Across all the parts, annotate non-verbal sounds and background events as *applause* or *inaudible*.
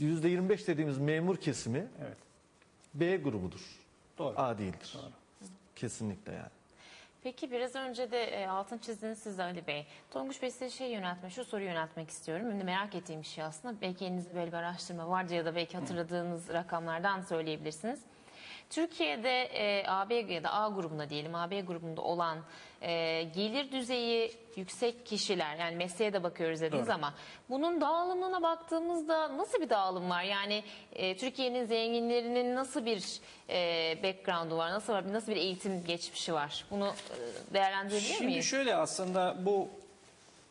%25 dediğimiz memur kesimi Evet. B grubudur. Doğru. A değildir. Kesinlikle yani. Peki biraz önce de e, altın çizdiniz siz Ali Bey. Tonguç Bey size şey yöneltme, şu soruyu yöneltmek istiyorum. Şimdi merak ettiğim bir şey aslında. Belki elinizde böyle bir araştırma vardı ya da belki hatırladığınız rakamlardan söyleyebilirsiniz. Türkiye'de e, AB ya da A grubunda diyelim AB grubunda olan e, gelir düzeyi yüksek kişiler yani mesleğe de bakıyoruz dediniz Doğru. ama bunun dağılımına baktığımızda nasıl bir dağılım var? Yani e, Türkiye'nin zenginlerinin nasıl bir e, background'u var? Nasıl var? Nasıl bir eğitim geçmişi var? Bunu e, değerlendirebilir Şimdi miyiz? şöyle aslında bu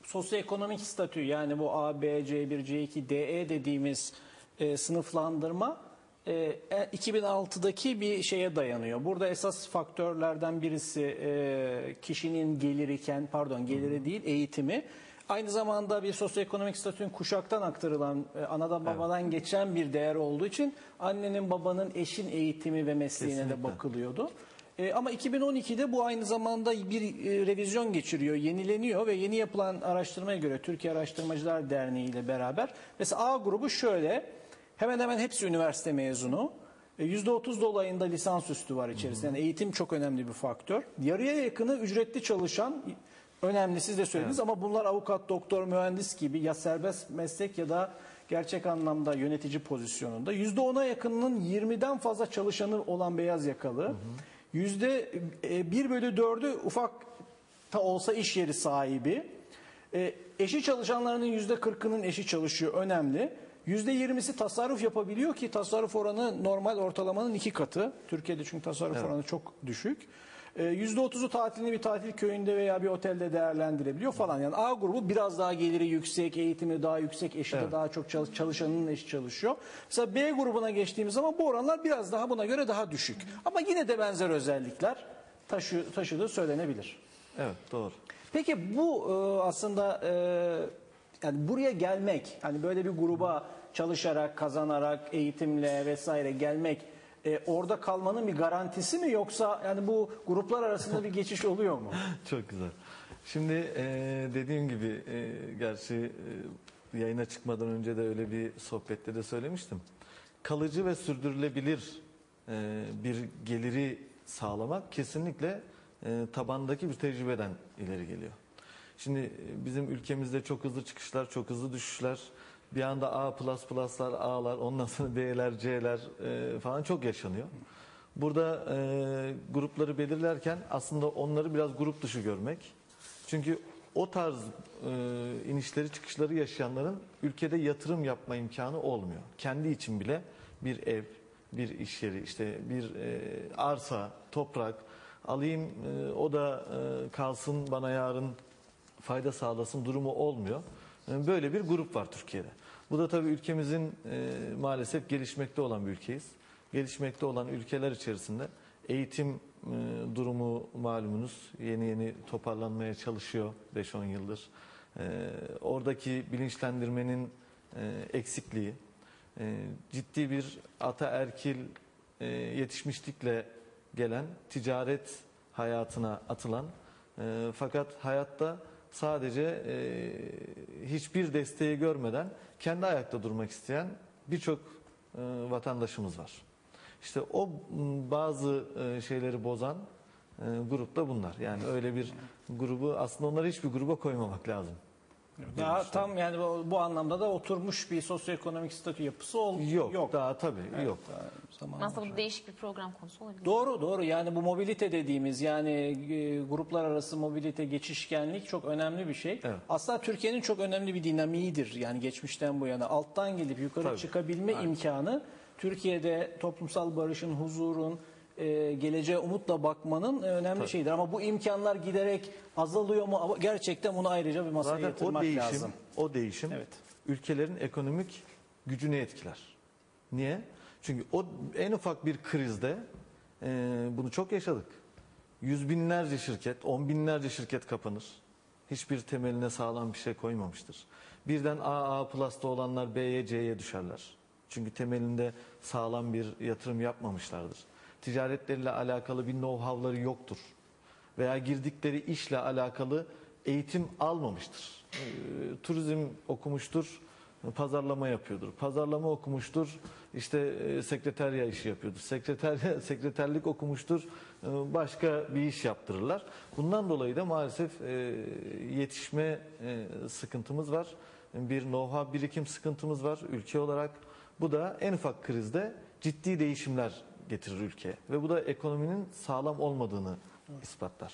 sosyoekonomik statü yani bu A, B, C1, C2, DE dediğimiz e, sınıflandırma e, e, 2006'daki bir şeye dayanıyor. Burada esas faktörlerden birisi e, kişinin geliriken pardon geliri değil eğitimi. Aynı zamanda bir sosyoekonomik statünün kuşaktan aktarılan, e, anadan babadan geçen bir değer olduğu için annenin babanın eşin eğitimi ve mesleğine de Kesinlikle. bakılıyordu. E, ama 2012'de bu aynı zamanda bir e, revizyon geçiriyor, yenileniyor ve yeni yapılan araştırmaya göre Türkiye Araştırmacılar Derneği ile beraber mesela A grubu şöyle hemen hemen hepsi üniversite mezunu. E, %30 dolayında lisansüstü var içerisinde. Yani eğitim çok önemli bir faktör. Yarıya yakını ücretli çalışan önemli siz de söylediniz ama bunlar avukat, doktor, mühendis gibi ya serbest meslek ya da gerçek anlamda yönetici pozisyonunda. %10'a yakınının 20'den fazla çalışanı olan beyaz yakalı. Yüzde e, 1 bölü 4'ü ufak da olsa iş yeri sahibi. E, eşi çalışanlarının yüzde 40'ının eşi çalışıyor önemli. Yüzde 20'si tasarruf yapabiliyor ki tasarruf oranı normal ortalamanın iki katı. Türkiye'de çünkü tasarruf oranı çok düşük. E, Yüzde 30'u tatilini bir tatil köyünde veya bir otelde değerlendirebiliyor falan. Yani A grubu biraz daha geliri yüksek, eğitimi daha yüksek, eşi de Evet. daha çok çalış, çalışanının eşi çalışıyor. Mesela B grubuna geçtiğimiz zaman bu oranlar biraz daha buna göre daha düşük. Ama yine de benzer özellikler taşı, taşıdığı söylenebilir. Evet doğru. Peki bu e, aslında e, yani buraya gelmek, hani böyle bir gruba çalışarak, kazanarak, eğitimle vesaire gelmek e, orada kalmanın bir garantisi mi yoksa yani bu gruplar arasında bir geçiş oluyor mu? *laughs* Çok güzel. Şimdi e, dediğim gibi e, gerçi e, yayına çıkmadan önce de öyle bir sohbette de söylemiştim. Kalıcı ve sürdürülebilir e, bir geliri sağlamak kesinlikle e, tabandaki bir tecrübeden ileri geliyor. Şimdi e, bizim ülkemizde çok hızlı çıkışlar, çok hızlı düşüşler, bir anda A++'lar, A'lar, ondan sonra *laughs* B'ler, C'ler e, falan çok yaşanıyor. Burada e, grupları belirlerken aslında onları biraz grup dışı görmek. Çünkü o tarz e, inişleri çıkışları yaşayanların ülkede yatırım yapma imkanı olmuyor. Kendi için bile bir ev, bir iş yeri, işte bir e, arsa, toprak alayım e, o da e, kalsın bana yarın fayda sağlasın durumu olmuyor. E, Böyle bir grup var Türkiye'de. Bu da tabii ülkemizin e, maalesef gelişmekte olan bir ülkeyiz. Gelişmekte olan ülkeler içerisinde eğitim e, durumu malumunuz yeni yeni toparlanmaya çalışıyor 5-10 yıldır. E, oradaki bilinçlendirmenin e, eksikliği, e, ciddi bir ataerkil e, yetişmişlikle gelen ticaret hayatına atılan e, fakat hayatta sadece e, hiçbir desteği görmeden kendi ayakta durmak isteyen birçok e, vatandaşımız var. İşte o bazı e, şeyleri bozan e, grup da bunlar. Yani öyle bir grubu aslında onları hiçbir gruba koymamak lazım. Ya tam yani bu, bu anlamda da oturmuş bir sosyoekonomik statü yapısı ol, Yok, yok. daha tabii yok. Daha zaman Aslında bu değişik bir program konusu olabilir. Doğru doğru yani bu mobilite dediğimiz yani e, gruplar arası mobilite geçişkenlik çok önemli bir şey. Evet. Aslında Türkiye'nin çok önemli bir dinamiğidir yani geçmişten bu yana alttan gelip yukarı Tabii. çıkabilme imkanı Türkiye'de toplumsal barışın, huzurun, e, geleceğe umutla bakmanın e, önemli şeyidir. Ama bu imkanlar giderek azalıyor mu? Gerçekten bunu ayrıca bir masaya Zaten o yatırmak değişim, lazım. o değişim Evet. ülkelerin ekonomik gücünü etkiler. Niye? Çünkü o en ufak bir krizde e, bunu çok yaşadık. Yüz binlerce şirket, on binlerce şirket kapanır. Hiçbir temeline sağlam bir şey koymamıştır. Birden AA Plus'ta olanlar B'ye C'ye düşerler. Çünkü temelinde sağlam bir yatırım yapmamışlardır. Ticaretleriyle alakalı bir know-how'ları yoktur. Veya girdikleri işle alakalı eğitim almamıştır. Ee, turizm okumuştur, pazarlama yapıyordur. Pazarlama okumuştur, işte e, sekreterya işi yapıyordur. Sekreterya, *laughs* sekreterlik okumuştur, e, başka bir iş yaptırırlar. Bundan dolayı da maalesef e, yetişme sıkıntımız var. Bir know-how birikim sıkıntımız var ülke olarak. Bu da en ufak krizde ciddi değişimler getirir ülkeye. Ve bu da ekonominin sağlam olmadığını ispatlar.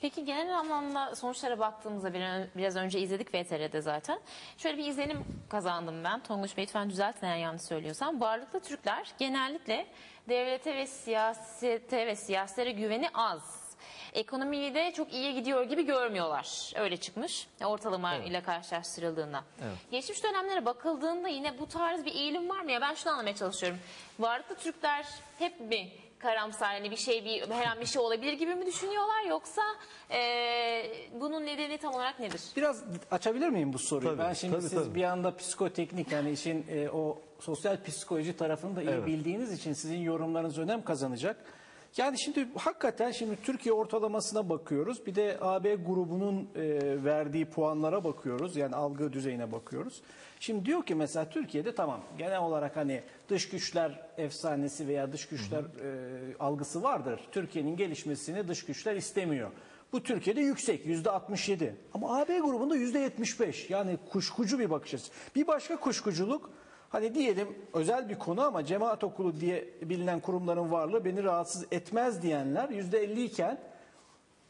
Peki genel anlamda sonuçlara baktığımızda bir- biraz önce izledik VTR'de zaten. Şöyle bir izlenim kazandım ben. Tonguç Bey lütfen düzeltin eğer yanlış söylüyorsam. Varlıklı Türkler genellikle devlete ve siyasete ve siyasetlere güveni az. Ekonomiyi de çok iyiye gidiyor gibi görmüyorlar. Öyle çıkmış ortalama ile karşılaştırıldığında. Evet. Geçmiş dönemlere bakıldığında yine bu tarz bir eğilim var mı ya? Ben şunu anlamaya çalışıyorum. Varlıklı Türkler hep mi karamsar hani bir şey bir her an bir şey olabilir gibi mi düşünüyorlar yoksa eee, bunun nedeni tam olarak nedir? Biraz açabilir miyim bu soruyu? Tabii, ben şimdi tabii, siz tabii. bir anda psikoteknik yani işin e, o sosyal psikoloji tarafını da iyi Evet. bildiğiniz için sizin yorumlarınız önem kazanacak. Yani şimdi hakikaten şimdi Türkiye ortalamasına bakıyoruz. Bir de AB grubunun e, verdiği puanlara bakıyoruz. Yani algı düzeyine bakıyoruz. Şimdi diyor ki mesela Türkiye'de tamam genel olarak hani dış güçler efsanesi veya dış güçler e, algısı vardır. Türkiye'nin gelişmesini dış güçler istemiyor. Bu Türkiye'de yüksek yüzde 67 ama AB grubunda yüzde 75 yani kuşkucu bir bakış açısı. Bir başka kuşkuculuk hani diyelim özel bir konu ama cemaat okulu diye bilinen kurumların varlığı beni rahatsız etmez diyenler yüzde 50 iken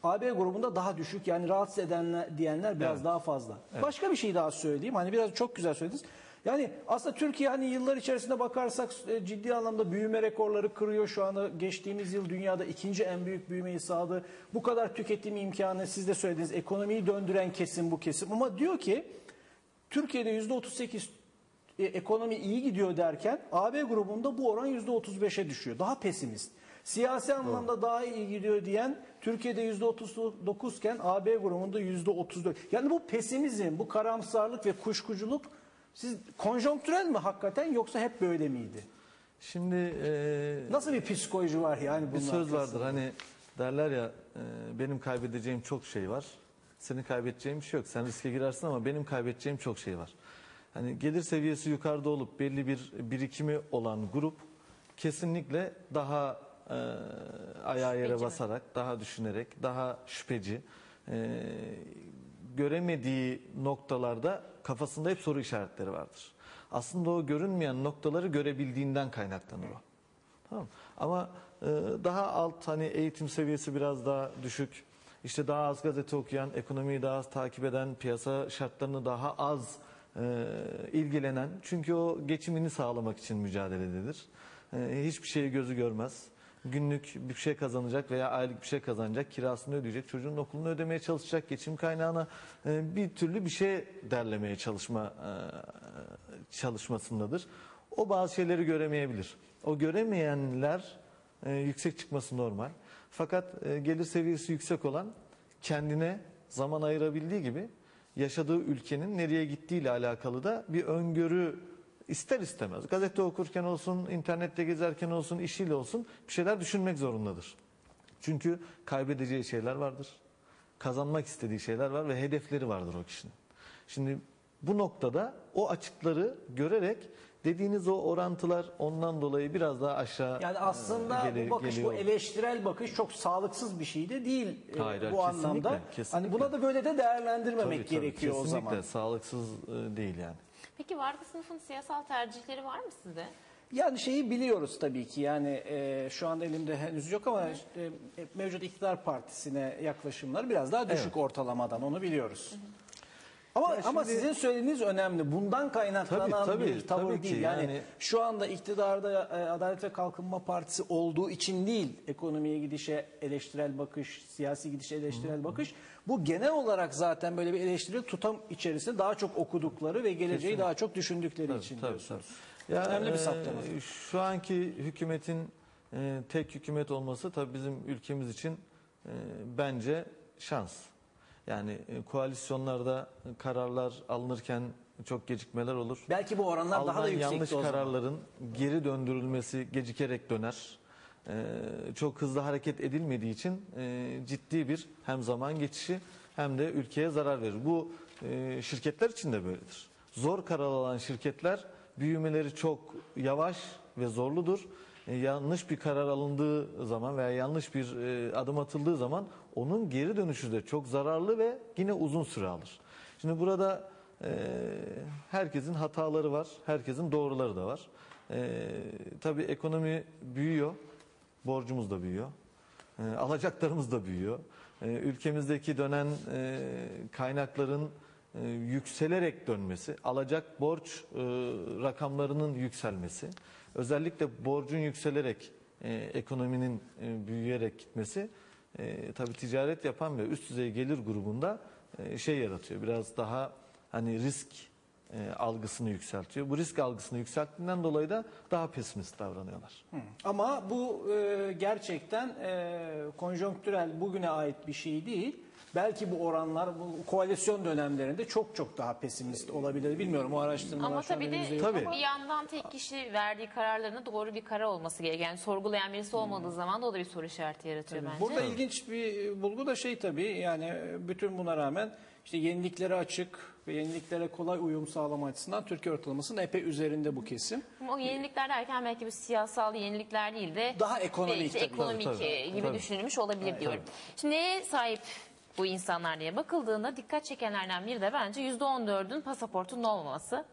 AB grubunda daha düşük yani rahatsız edenler diyenler biraz Evet. daha fazla. Başka bir şey daha söyleyeyim hani biraz çok güzel söylediniz. Yani aslında Türkiye hani yıllar içerisinde bakarsak e, ciddi anlamda büyüme rekorları kırıyor. Şu anda geçtiğimiz yıl dünyada ikinci en büyük büyümeyi sağladı. Bu kadar tüketim imkanı siz de söylediniz ekonomiyi döndüren kesim bu kesim. Ama diyor ki Türkiye'de yüzde 38 e, ekonomi iyi gidiyor derken AB grubunda bu oran yüzde 35'e düşüyor. Daha pesimist. Siyasi anlamda daha iyi gidiyor diyen Türkiye'de yüzde 39 iken AB grubunda yüzde 34. Yani bu pesimizm, bu karamsarlık ve kuşkuculuk siz konjonktürel mi hakikaten yoksa hep böyle miydi? Şimdi e, Nasıl bir psikoloji var yani bunun bir söz arkasında? vardır hani derler ya e, benim kaybedeceğim çok şey var. Senin kaybedeceğin bir şey yok. Sen riske girersin ama benim kaybedeceğim çok şey var. Hani gelir seviyesi yukarıda olup belli bir birikimi olan grup kesinlikle daha e, ayağa yere Şüpheci mi? basarak, daha düşünerek, daha şüpheci, e, göremediği noktalarda kafasında hep soru işaretleri vardır. Aslında o görünmeyen noktaları görebildiğinden kaynaklanır o. Tamam. Ama e, daha alt hani eğitim seviyesi biraz daha düşük. İşte daha az gazete okuyan, ekonomiyi daha az takip eden, piyasa şartlarını daha az e, ilgilenen. Çünkü o geçimini sağlamak için mücadelededir. E, hiçbir şeyi gözü görmez. Günlük bir şey kazanacak veya aylık bir şey kazanacak, kirasını ödeyecek, çocuğun okulunu ödemeye çalışacak, geçim kaynağına e, bir türlü bir şey derlemeye çalışma e, çalışmasındadır. O bazı şeyleri göremeyebilir. O göremeyenler e, yüksek çıkması normal. Fakat e, gelir seviyesi yüksek olan kendine zaman ayırabildiği gibi yaşadığı ülkenin nereye gittiğiyle alakalı da bir öngörü ister istemez. Gazete okurken olsun, internette gezerken olsun, işiyle olsun bir şeyler düşünmek zorundadır. Çünkü kaybedeceği şeyler vardır. Kazanmak istediği şeyler var ve hedefleri vardır o kişinin. Şimdi bu noktada o açıkları görerek dediğiniz o orantılar ondan dolayı biraz daha aşağı Yani aslında e, gele- bu bakış, bu geliyor. eleştirel bakış çok sağlıksız bir şey de değil e, Hayır, hayır, bu kesinlikle, anlamda. kesinlikle. Hani buna da böyle de değerlendirmemek Tabii, tabii, gerekiyor o kesinlikle zaman. sağlıksız e, değil yani. Peki varlıklı sınıfın siyasal tercihleri var mı sizde? Yani şeyi biliyoruz tabii ki yani e, şu anda elimde henüz yok ama işte, e, mevcut iktidar partisine yaklaşımlar biraz daha düşük Evet. ortalamadan onu biliyoruz. Ama Ya ama şimdi- sizin söylediğiniz önemli. Bundan kaynaklanan Tabii, tabii, bir tavır tabii ki. değil. Yani, Yani- şu anda iktidarda e, Adalet ve Kalkınma Partisi olduğu için değil ekonomiye gidişe eleştirel bakış, siyasi gidişe eleştirel bakış. Bu genel olarak zaten böyle bir eleştirel tutam içerisinde daha çok okudukları ve geleceği daha çok düşündükleri için Tabii, diyorsunuz. tabii. Ya, Önemli bir e, saptama. Şu anki hükümetin e, tek hükümet olması tabii bizim ülkemiz için e, bence şans. Yani e, koalisyonlarda kararlar alınırken çok gecikmeler olur. Belki bu oranlar daha da Alınan yüksekti yanlış o zaman. kararların geri döndürülmesi gecikerek döner. Ee, çok hızlı hareket edilmediği için e, ciddi bir hem zaman geçişi hem de ülkeye zarar verir. Bu e, şirketler için de böyledir. Zor karar alan şirketler büyümeleri çok yavaş ve zorludur. E, yanlış bir karar alındığı zaman veya yanlış bir e, adım atıldığı zaman onun geri dönüşü de çok zararlı ve yine uzun süre alır. Şimdi burada e, herkesin hataları var, herkesin doğruları da var. E, tabii ekonomi büyüyor, borcumuz da büyüyor. E, alacaklarımız da büyüyor. E, ülkemizdeki dönen e, kaynakların e, yükselerek dönmesi, alacak borç e, rakamlarının yükselmesi, özellikle borcun yükselerek e, ekonominin e, büyüyerek gitmesi e, tabii ticaret yapan ve üst düzey gelir grubunda e, şey yaratıyor. Biraz daha hani risk e, algısını yükseltiyor. Bu risk algısını yükselttiğinden dolayı da daha pesimist davranıyorlar. Ama bu e, gerçekten e, konjonktürel bugüne ait bir şey değil. Belki bu oranlar bu koalisyon dönemlerinde çok çok daha pesimist olabilir. Bilmiyorum o araştırmalar Ama şu an tabii de yok Tabii. bir yandan tek kişi verdiği kararlarına doğru bir karar olması gereken. Yani sorgulayan birisi olmadığı zaman da o da bir soru işareti yaratıyor bence. Burada ilginç bir bulgu da şey tabii yani bütün buna rağmen işte yeniliklere açık ve yeniliklere kolay uyum sağlama açısından Türkiye ortalamasının epey üzerinde bu kesim. Ama o yenilikler derken belki bir siyasal yenilikler değil de Daha ekonomik işte tabii. ekonomik Tabii, tabii. e, gibi Tabii. düşünülmüş olabilir diyorum. Şimdi neye sahip bu insanlar diye bakıldığında dikkat çekenlerden biri de bence %14'ün pasaportunun olmaması.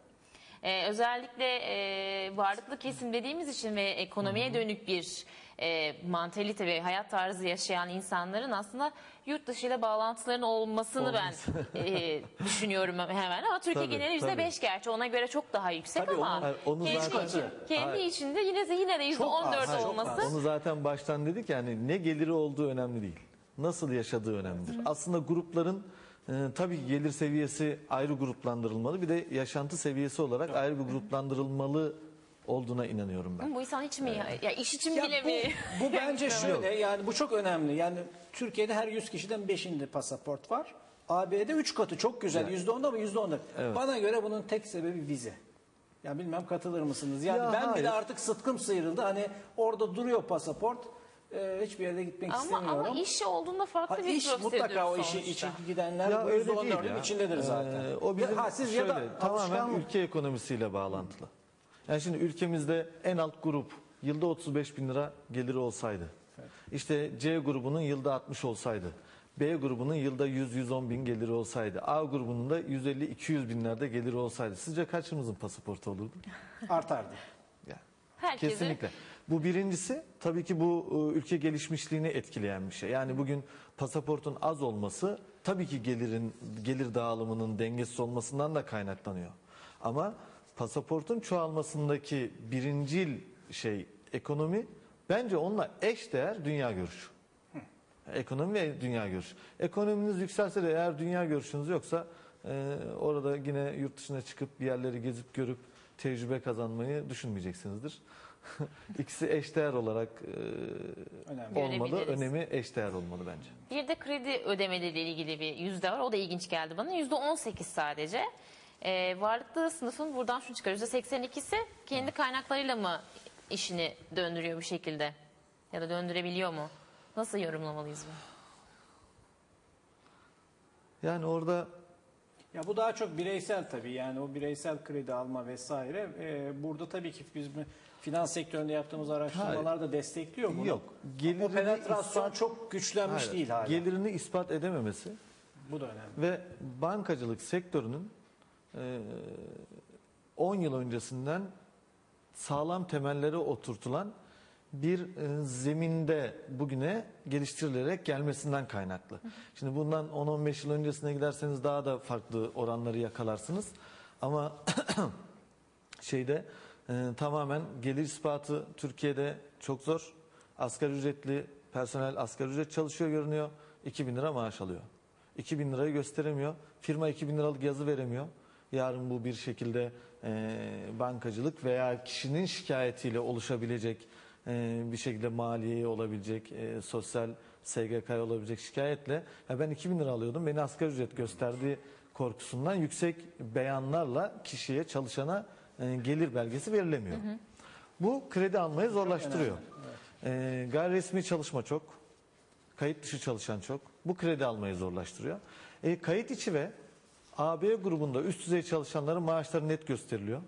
Ee, özellikle e, varlıklı kesim dediğimiz için ve ekonomiye dönük bir e, mantalite ve hayat tarzı yaşayan insanların aslında yurt dışıyla bağlantıların olmasını ben e, *laughs* düşünüyorum hemen ama Türkiye Tabii, geneli tabii. %5 gerçi ona göre çok daha yüksek Tabii ama Hayır, onu kendi, zaten- için, kendi Hayır. içinde yine de yine de az, %14 çok olması. Onu zaten baştan dedik yani ne geliri olduğu önemli değil. Nasıl yaşadığı önemlidir. Aslında grupların e, tabii gelir seviyesi ayrı gruplandırılmalı. Bir de yaşantı seviyesi olarak ayrı bir gruplandırılmalı olduğuna inanıyorum ben. bu insan hiç mi ya, ya iş için Ya bile bu, mi? bu bence *laughs* şöyle yani bu çok önemli. Yani Türkiye'de her 100 kişiden 5'inde pasaport var. AB'de 3 katı çok güzel. %10'da ama %10'da. Bana göre bunun tek sebebi vize. Ya bilmem katılır mısınız? Yani Ya ben hayır. bile artık sıtkım sıyrıldı. Hani orada duruyor pasaport. Ee, hiçbir yere gitmek Ama, istemiyorum. ama iş olduğunda farklı Ha, bir iş prosedür mutlaka o işi sonuçta. için gidenler Ya bu öyle değil %14'ün ya. içindedir zaten. Ee, o bizim ha, siz şöyle, ya da tamamen alışkanlık. ülke ekonomisiyle bağlantılı. Yani şimdi ülkemizde en alt grup yılda 35 bin lira geliri olsaydı. işte C grubunun yılda 60 olsaydı. B grubunun yılda 100-110 bin geliri olsaydı. A grubunun da 150-200 binlerde geliri olsaydı. Sizce kaçımızın pasaportu olurdu? *laughs* artardı. Yani. Herkese Kesinlikle. Bu birincisi tabii ki bu e, ülke gelişmişliğini etkileyen bir şey. Yani bugün pasaportun az olması tabii ki gelirin gelir dağılımının dengesiz olmasından da kaynaklanıyor. Ama pasaportun çoğalmasındaki birincil şey ekonomi bence onunla eş değer dünya görüşü. Ekonomi ve dünya görüşü. Ekonominiz yükselse de eğer dünya görüşünüz yoksa e, orada yine yurt dışına çıkıp bir yerleri gezip görüp tecrübe kazanmayı düşünmeyeceksinizdir. *laughs* İkisi eşdeğer olarak e, olmalı. Görebiliriz. Önemi eşdeğer olmalı bence. Bir de kredi ödemeleriyle ilgili bir yüzde var. O da ilginç geldi bana. Yüzde 18 sadece. Ee, varlıklı sınıfın buradan şunu çıkar. Yüzde 82'si kendi kaynaklarıyla mı işini döndürüyor bu şekilde? Ya da döndürebiliyor mu? Nasıl yorumlamalıyız bunu? Yani orada Ya bu daha çok bireysel tabii yani o bireysel kredi alma vesaire. Ee, burada tabii ki biz mi- finans sektöründe yaptığımız araştırmalar da destekliyor bunu. yok. o Gelirini penetrasyon ispat- çok güçlenmiş Hayır, değil hala. Gelirini ispat edememesi Bu da önemli. ve bankacılık sektörünün e, 10 yıl öncesinden sağlam temellere oturtulan bir e, zeminde bugüne geliştirilerek gelmesinden kaynaklı. Şimdi bundan 10-15 yıl öncesine giderseniz daha da farklı oranları yakalarsınız. Ama *clears throat* şeyde e, tamamen gelir ispatı Türkiye'de çok zor. Asgari ücretli personel asgari ücret çalışıyor görünüyor. 2000 lira maaş alıyor. 2000 lirayı gösteremiyor. Firma 2000 liralık yazı veremiyor. Yarın bu bir şekilde e, bankacılık veya kişinin şikayetiyle oluşabilecek e, bir şekilde maliye olabilecek, e, sosyal SGK olabilecek şikayetle ya ben 2000 lira alıyordum beni asgari ücret gösterdiği korkusundan yüksek beyanlarla kişiye çalışana e, gelir belgesi verilemiyor. Bu kredi almayı zorlaştırıyor. E, gayri resmi çalışma çok. Kayıt dışı çalışan çok. Bu kredi almayı zorlaştırıyor. E, kayıt içi ve AB grubunda üst düzey çalışanların maaşları net gösteriliyor.